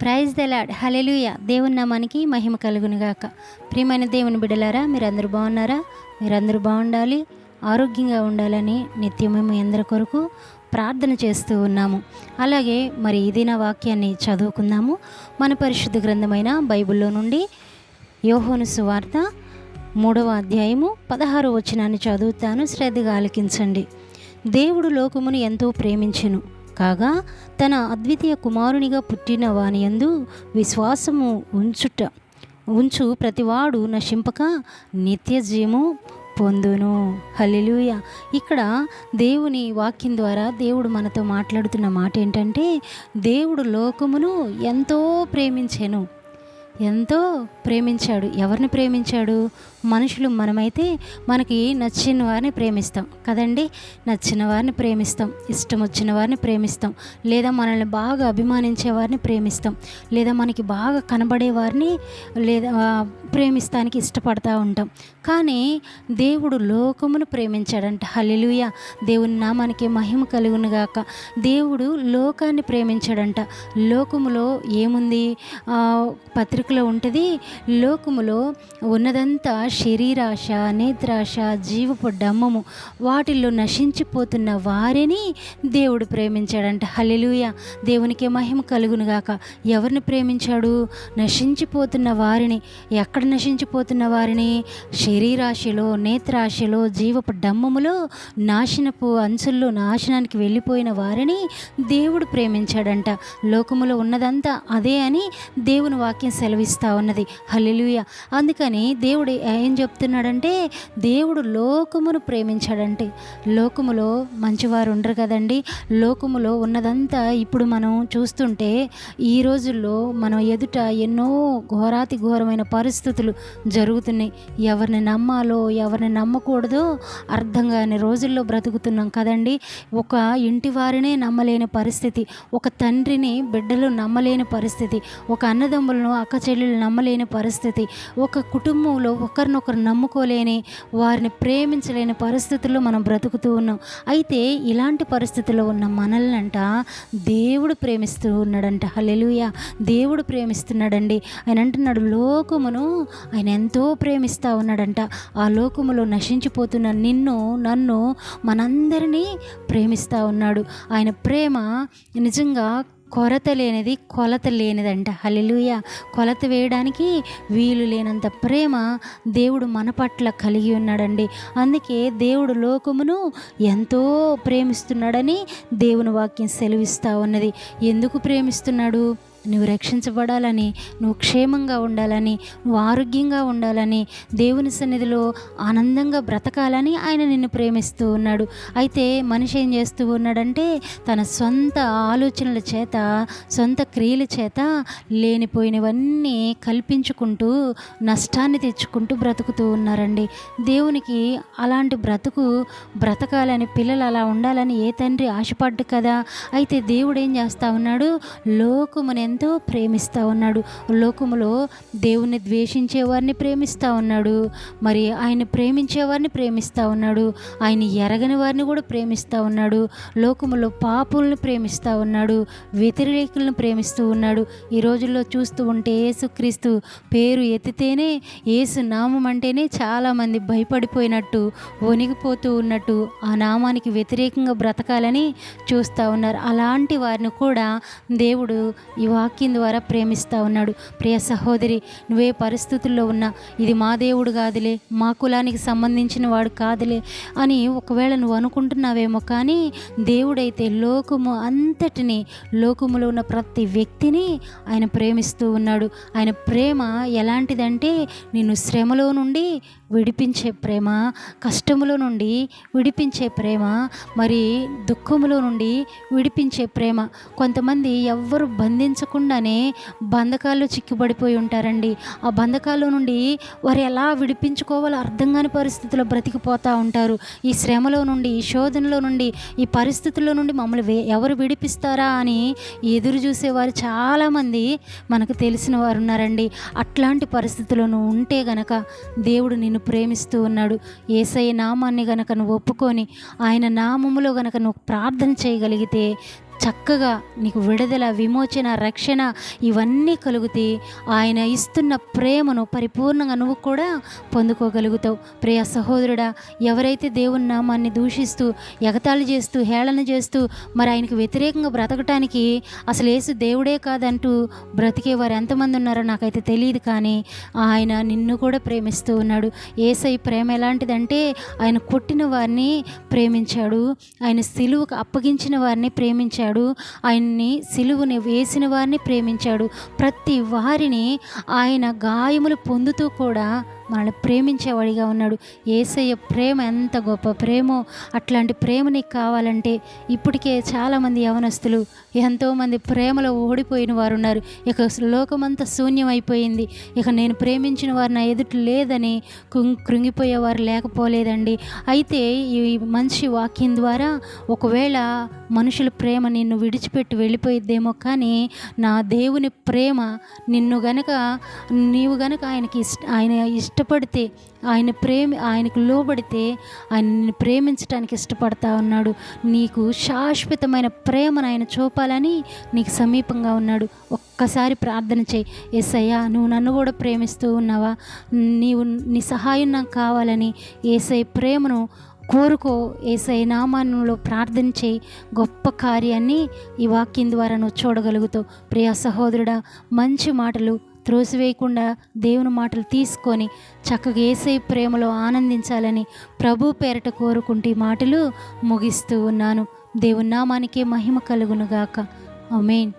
Praise దెలాడ్ hallelujah దేవుని నామానికి మహిమ కలుగునుగాక. ప్రియమైన దేవుని బిడ్డలారా మీరందరూ బాగున్నారా? మీరందరూ బాగుండాలి. ఆరోగ్యంగా ఉండాలని నిత్యమే మీ అందరి కొరకు ప్రార్థన చేస్తూ ఉన్నాము. అలాగే మరి ఇదిన వాక్యాన్ని చదువుకుందాము. మన పరిశుద్ధ గ్రంథమైన బైబిల్లో నుండి యోహోను సువార్త మూడవ అధ్యాయము పదహారు వచనాన్ని చదువుతాను. శ్రద్ధగా ఆలకించండి. దేవుడు లోకమును ఎంతో ప్రేమించెను. కాగా తన అద్వితీయ కుమారునిగా పుట్టిన వాని యందు విశ్వాసము ఉంచుట ఉంచు ప్రతివాడు నశింపక నిత్యజీవము పొందును. హల్లెలూయ. ఇక్కడ దేవుని వాక్యం ద్వారా దేవుడు మనతో మాట్లాడుతున్న మాట ఏంటంటే దేవుడు లోకమును ఎంతో ప్రేమించెను. ఎంతో ప్రేమించాడు. ఎవరిని ప్రేమించాడు? మనుషులు మనమైతే మనకి నచ్చిన వారిని ప్రేమిస్తాం. కదండి? నచ్చిన వారిని ప్రేమిస్తాం. ఇష్టం వచ్చిన వారిని ప్రేమిస్తాం. లేదా మనల్ని బాగా అభిమానించే వారిని ప్రేమిస్తాం. లేదా మనకి బాగా కనబడే వారిని లేదా ప్రేమిస్తానికి ఇష్టపడతా ఉంటాం. కానీ దేవుడు లోకమును ప్రేమించాడంట. హలిలుయ దేవుని నామానికి మహిమ కలుగునుగాక దేవుడు లోకాన్ని ప్రేమించాడంట. లోకములో ఏముంది? పత్రిక ఇరుకులో ఉంటుంది. లోకములో ఉన్నదంతా శరీరాశ నేత్రాశ జీవపు డమ్మము వాటిల్లో నశించిపోతున్న వారిని దేవుడు ప్రేమించాడంట. హలెలుయ దేవునికి మహిమ కలుగును గాక. ఎవరిని ప్రేమించాడు? నశించిపోతున్న వారిని. ఎక్కడ నశించిపోతున్న వారిని? శరీరాశలో నేత్రాశలో జీవపు డమ్మములో నాశనపు అంచుల్లో నాశనానికి వెళ్ళిపోయిన వారిని దేవుడు ప్రేమించాడంట. లోకములో ఉన్నదంతా అదే అని దేవుని వాక్యం సెలవిస్తూ ఉన్నది. హల్లెలూయ. అందుకని దేవుడు ఏం చెప్తున్నాడంటే దేవుడు లోకమును ప్రేమించాడంటే లోకములో మంచివారు ఉండరు కదండి. లోకములో ఉన్నదంతా ఇప్పుడు మనం చూస్తుంటే ఈ రోజుల్లో మనం ఎదుట ఎన్నో ఘోరాతి ఘోరమైన పరిస్థితులు జరుగుతున్నాయి. ఎవరిని నమ్మాలో ఎవరిని నమ్మకూడదో అర్థం కాని రోజుల్లో బ్రతుకుతున్నాం కదండి. ఒక ఇంటి వారినే నమ్మలేని పరిస్థితి ఒక తండ్రిని బిడ్డలు నమ్మలేని పరిస్థితి ఒక అన్నదమ్ములను అక్క చెల్లెలు నమ్మలేని పరిస్థితి. ఒక కుటుంబంలో ఒకరినొకరు నమ్ముకోలేని వారిని ప్రేమించలేని పరిస్థితుల్లో మనం బ్రతుకుతూ ఉన్నాం. అయితే ఇలాంటి పరిస్థితుల్లో ఉన్న మనల్నంట దేవుడు ప్రేమిస్తూ ఉన్నాడంట. హలెలుయ దేవుడు ప్రేమిస్తున్నాడండి. ఆయన అంటున్నాడు లోకమును ఆయన ఎంతో ప్రేమిస్తూ ఉన్నాడంట. ఆ లోకములో నశించిపోతున్న నిన్ను నన్ను మనందరినీ ప్రేమిస్తూ ఉన్నాడు. ఆయన ప్రేమ నిజంగా కొరత లేనిది కొలత లేనిదంట. హల్లెలూయ. కొలత వేయడానికి వీలు లేనంత ప్రేమ దేవుడు మన పట్ల కలిగి ఉన్నాడండి. అందుకే దేవుడు లోకమును ఎంతో ప్రేమిస్తున్నాడని దేవుని వాక్యం సెలవిస్తూ ఉన్నది. ఎందుకు ప్రేమిస్తున్నాడు? నువ్వు రక్షించబడాలని నువ్వు క్షేమంగా ఉండాలని నువ్వు ఆరోగ్యంగా ఉండాలని దేవుని సన్నిధిలో ఆనందంగా బ్రతకాలని ఆయన నిన్ను ప్రేమిస్తూ ఉన్నాడు. అయితే మనిషి ఏం చేస్తూ ఉన్నాడంటే తన సొంత ఆలోచనల చేత సొంత క్రియల చేత లేనిపోయినవన్నీ కల్పించుకుంటూ నష్టాన్ని తెచ్చుకుంటూ బ్రతుకుతూ ఉన్నారండి. దేవునికి అలాంటి బ్రతుకు బ్రతకాలని పిల్లలు అలా ఉండాలని ఏ తండ్రి ఆశపడ్డు కదా? అయితే దేవుడు ఏం చేస్తా ఉన్నాడు? లోకమును ఎంతో ప్రేమిస్తూ ఉన్నాడు. లోకములో దేవుణ్ణి ద్వేషించే వారిని ప్రేమిస్తూ ఉన్నాడు. మరి ఆయన ప్రేమించే వారిని ప్రేమిస్తూ ఉన్నాడు. ఆయన ఎరగని వారిని కూడా ప్రేమిస్తూ ఉన్నాడు. లోకములో పాపులను ప్రేమిస్తూ ఉన్నాడు. వ్యతిరేకులను ప్రేమిస్తూ ఉన్నాడు. ఈ రోజుల్లో చూస్తూ ఉంటే యేసుక్రీస్తు పేరు ఎత్తితేనే యేసు నామం అంటేనే చాలామంది భయపడిపోయినట్టు వణిగిపోతూ ఉన్నట్టు ఆ నామానికి వ్యతిరేకంగా బ్రతకాలని చూస్తూ ఉన్నారు. అలాంటి వారిని కూడా దేవుడు ఇవా వాక్యం ద్వారా ప్రేమిస్తూ ఉన్నాడు. ప్రియ సహోదరి నువ్వే పరిస్థితుల్లో ఉన్నా ఇది మా దేవుడు కాదులే మా కులానికి సంబంధించిన వాడు కాదులే అని ఒకవేళ నువ్వు అనుకుంటున్నావేమో కానీ దేవుడైతే లోకము అంతటిని లోకములో ఉన్న ప్రతి వ్యక్తిని ఆయన ప్రేమిస్తూ ఉన్నాడు. ఆయన ప్రేమ ఎలాంటిదంటే నిన్ను శ్రమలో నుండి విడిపించే ప్రేమ కష్టములో నుండి విడిపించే ప్రేమ మరి దుఃఖములో నుండి విడిపించే ప్రేమ. కొంతమంది ఎవ్వరు బంధించకుండానే బంధకాల్లో చిక్కుబడిపోయి ఉంటారండి. ఆ బంధకాల్లో నుండి వారు ఎలా విడిపించుకోవాలో అర్థం కాని పరిస్థితుల్లో బ్రతికిపోతూ ఉంటారు. ఈ శ్రమలో నుండి ఈ శోధనలో నుండి ఈ పరిస్థితుల్లో నుండి మమ్మల్ని ఎవరు విడిపిస్తారా అని ఎదురు చూసేవారు చాలామంది మనకు తెలిసిన వారు ఉన్నారండి. అట్లాంటి పరిస్థితుల్లో నువ్వు ఉంటే గనక దేవుడు నిన్ను ప్రేమిస్తూ ఉన్నాడు. ఏసయ్య నామాన్ని గనక నువ్వు ఒప్పుకొని ఆయన నామములో గనక నువ్వు ప్రార్థన చేయగలిగితే చక్కగా నీకు విడుదల విమోచన రక్షణ ఇవన్నీ కలుగుతాయి ఆయన ఇస్తున్న ప్రేమను పరిపూర్ణంగా నువ్వు కూడా పొందుకోగలుగుతావు. ప్రియ సహోదరుడా ఎవరైతే దేవుని నామాన్ని దూషిస్తూ ఎగతాళి చేస్తూ హేళన చేస్తూ మరి ఆయనకు వ్యతిరేకంగా బ్రతకటానికి అసలు యేసు దేవుడే కాదంటూ బ్రతికే వారు ఎంతమంది ఉన్నారో నాకైతే తెలియదు కానీ ఆయన నిన్ను కూడా ప్రేమిస్తూ ఉన్నాడు. ఏసై ప్రేమ ఎలాంటిదంటే ఆయన కొట్టిన వారిని ప్రేమించాడు. ఆయన సిలువుకు అప్పగించిన వారిని ప్రేమించాడు. ఆయన్ని సిలువని వేసిన వారిని ప్రేమించాడు. ప్రతి వారిని ఆయన గాయములు పొందుతూ కూడా మనల్ని ప్రేమించేవాడిగా ఉన్నాడు. ఏసయ్య ప్రేమ ఎంత గొప్ప ప్రేమో. అట్లాంటి ప్రేమ నీకు కావాలంటే ఇప్పటికే చాలామంది యవనస్తులు ఎంతోమంది ప్రేమలో ఓడిపోయిన వారు ఉన్నారు ఇక లోకమంతా శూన్యమైపోయింది. ఇక నేను ప్రేమించిన వారు నా ఎదుట లేదని కృంగిపోయేవారు లేకపోలేదండి. అయితే ఈ మంచి వాక్యం ద్వారా ఒకవేళ మనుషుల ప్రేమ నిన్ను విడిచిపెట్టి వెళ్ళిపోయిద్దేమో కానీ నా దేవుని ప్రేమ నిన్ను గనక నీవు గనక ఆయనకి ఇష్ట ఆయన ఇష్టపడితే ఆయన ప్రేమ ఆయనకు లోబడితే ఆయన నిన్ను ప్రేమించడానికి ఇష్టపడతా ఉన్నాడు. నీకు శాశ్వతమైన ప్రేమను ఆయన చూపాలని నీకు సమీపంగా ఉన్నాడు. ఒక్కసారి ప్రార్థన చేయి. ఏసయ్యా నువ్వు నన్ను కూడా ప్రేమిస్తూ ఉన్నావా? నీవు నీ సహాయం నాకు కావాలని ఏసై ప్రేమను కోరుకో. ఏసై నామానంలో ప్రార్థన చేయి. గొప్ప కార్యాన్ని ఈ వాక్యం ద్వారా నువ్వు చూడగలుగుతావు. ప్రియా సహోదరుడా మంచి మాటలు త్రోసివేయకుండా దేవుని మాటలు తీసుకొని చక్కగా ఏసై ప్రేమలో ఆనందించాలని ప్రభు పేరట కోరుకుంటే ఈ మాటలు ముగిస్తూ ఉన్నాను. దేవుని నామానికే మహిమ కలుగునుగాక. అమేన్